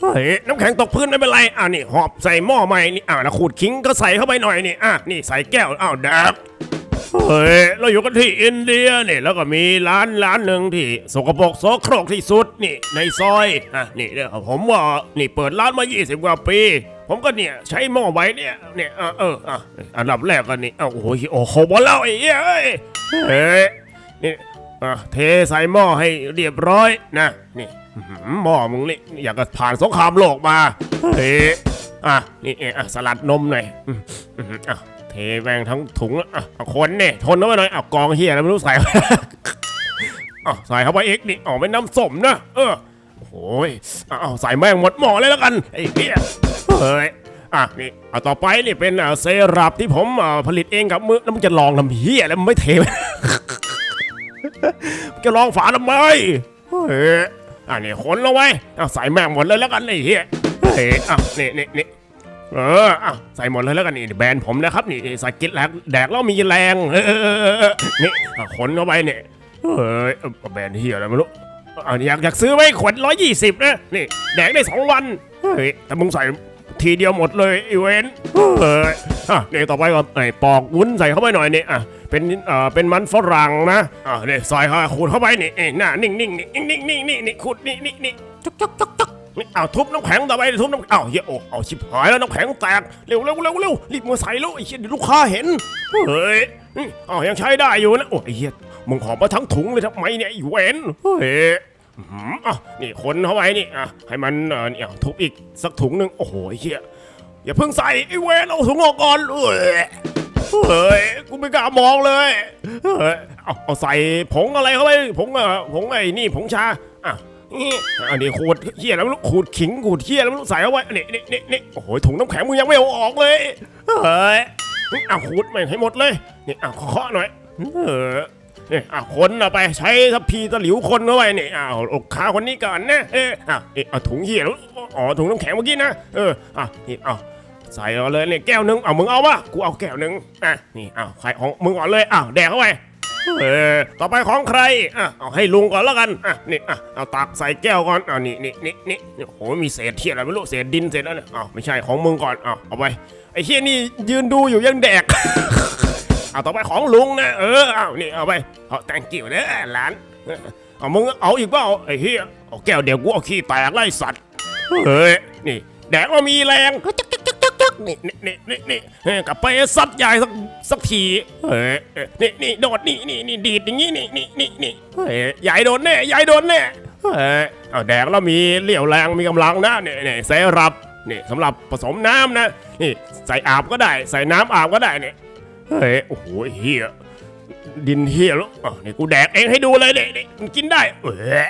เฮ้ยน้ำแข็งตกพื้นไม่เป็นไรอ่านี่หอบใส่หม้อใหม่นี่อ่าแล้วขูดขิงก็ใส่เข้าไปหน่อยนี่อะนี่ใส่แก้วอ้าวดับเฮ้ยเราอยู่กันที่อินเดียนี่แล้วก็มีร้านร้านหนึ่งที่สกปรกโสโครกที่สุดนี่ในซอยอะนี่เนี่ยผมว่านี่เปิดร้านมา 20 กว่าปี ผมก็เนี่ยใช้หม้อไว้เนี่ยเนี่ยเออเอออะอันดับแรกก็นี่อ้าวโอ้โหโอ้โหบอลเล่าไอ้เหี้ยเอ้ยเฮ้ยนี่อะเทใส่หม้อให้เรียบร้อยนะนี่ หม้อมึงนี่อยากจะผ่านสงครามโลกมาเฮ้อะนี่เออะสลัดนมหน่อยอะเทแม่งทั้งถุงอะเอาคนเนี่ยทนเอาไว้หน่อยเอากองเฮียอะไรไม่รู้ใส่อะใส่เข้าไปเอีกนี่อ๋อเป็นน้ำส้มนะเออโอ้ยเอาใส่แม่งหมดหม้อเลยแล้วกันไอ้เหี้ยเฮ้ยอะนี่เอาต่อไปนี่เป็นอะเซรั่มที่ผมอะผลิตเองกับมือแล้วมึงจะลองทำเหี้ยแล้วมึงไม่เทมึงจะลองฝาทำไมเฮ้ย อะนี่ขนเอาไว้เอาใส่แม่งหมดเลยแล้วกันไอ้เหี้ยเฮ้ยอะนี่นี่นี่เอออะใส่หมดเลยแล้วกันนี่แบรนด์ผมนะครับนี่ใส่กินแลกแดกแล้วมีแรงเออเออเออนี่อะคนเข้าไปเนี่ยเฮ้ยแบรนด์เหี้ยอะไรไม่รู้อันอยากอยากซื้อไว้ขวดร้อยยี่สิบนะนี่แดกได้สองวันเฮ้ยแต่มึงใส่ ทีเดียวหมดเลยอีเวนเอออะนี่ต่อไปก็ไอ้ปอกวุ้นใส่เข้าไปหน่อยนี่อะเป็นเอ่อเป็นมันฝรั่งนะอะนี่ใส่เข้าขูดเข้าไปนี่เอ้ยหน้านิ่งนิ่งนี่นิ่งนิ่งนิ่งนี่นี่ขูดนี่นี่นี่จุกจุกจุกจุกนี่อ้าวทุบน้ำแข็งต่อไปทุบน้ำอ้าวเฮียโอ้เอาชิบหายแล้วน้ำแข็งแตกเร็วเร็วเร็วเร็วรีบมาใส่แล้วไอ้เหี้ยเดี๋ยวลูกค้าเห็นเฮ้ยนี่อ้าวยังใช้ได้อยู่นะโอ้ยไอ้เหี้ยมึงขอมาทั้งถุงเลยทำไมเนี่ยไอ้เวนเฮ้ย อืมอะนี่คนเข้าไว้นี่อะให้มันเออเนี่ยทุบอีกสักถุงหนึ่งโอ้โหไอ้เฮียอย่าเพิ่งใส่ไอ้เวนเอาถุงออกก่อนเอ้ยเฮ้ยกูไม่กล้ามองเลยเฮ้ยเอาเอาใส่ผงอะไรเข้าไปผงเออผงไอ้นี่ผงชาอะนี่อันนี้ขูดเฮียแล้วไม่รู้ขูดขิงขูดเฮียแล้วไม่รู้ใส่เอาไว้นี่นี่นี่นี่โอ้โหถุงน้ำแข็งมึงยังไม่เอาออกเลยเฮ้ยอะขูดไม่ให้หมดเลยนี่อะเคาะหน่อยเออ เนี่ยอะคนเอาไปใช้ทัพพีตะหลิวคนเข้าไปเนี่ยอ้าวอกขาคนนี้ก่อนนะเอออะเอะเอาถุงเหี้ยอ๋อถุงน้ำแข็งเมื่อกี้นะเอออะนี่เอาใส่เอาเลยเนี่ยแก้วหนึงเอามึงเอาวะกูเอาแก้วหนึงอะนี่เอาใครของมึงก่อนเลยอ้าวแดกเข้าไปเออต่อไปของใครอะเอาให้ลุงก่อนแล้วกันอะนี่อะเอาตักใส่แก้วก่อนอะนี่นี่นี่นี่นี่โอ้โหมีเศษเทียอะไรไม่รู้เศษดินเศษอะไรอ้าวไม่ใช่ของมึงก่อนอ้าวเอาไปไอ้เฮียนี่ยืนดูอยู่ยังแดก เอาต่อไปของลุงนะเออเอานี่เอาไปเอาแตงกิ้วเด้อหลานเอามึงเอาอีกเปล่าไอ้เหี้ยเอาแก้วเดี๋ยวกูเอาขี้แตกไล่สัตว์เฮ้ยนี่แดกว่ามีแรงจักจักจักจักจักนี่นี่นี่นี่นี่กลับไปซัดยายสักสักทีเฮ้ยนี่นี่โดดนี่นี่นี่ดีดอย่างงี้นี่นี่นี่นี่เฮ้ยยายโดนแน่ยายโดนแน่เฮ้ยเอาแดกแล้วมีเรี่ยวแรงมีกำลังนะเนี่ยเนี่ยเซรับนี่สำหรับผสมน้ำนะนี่ใส่อาบก็ได้ ใส่น้ำอาบก็ได้เนี่ย เฮ้ยโอ้โหเฮียดินเฮียแล้วอะนี่กูแดกเองให้ดูเลยเนี่ยนี่มันกินได้เออ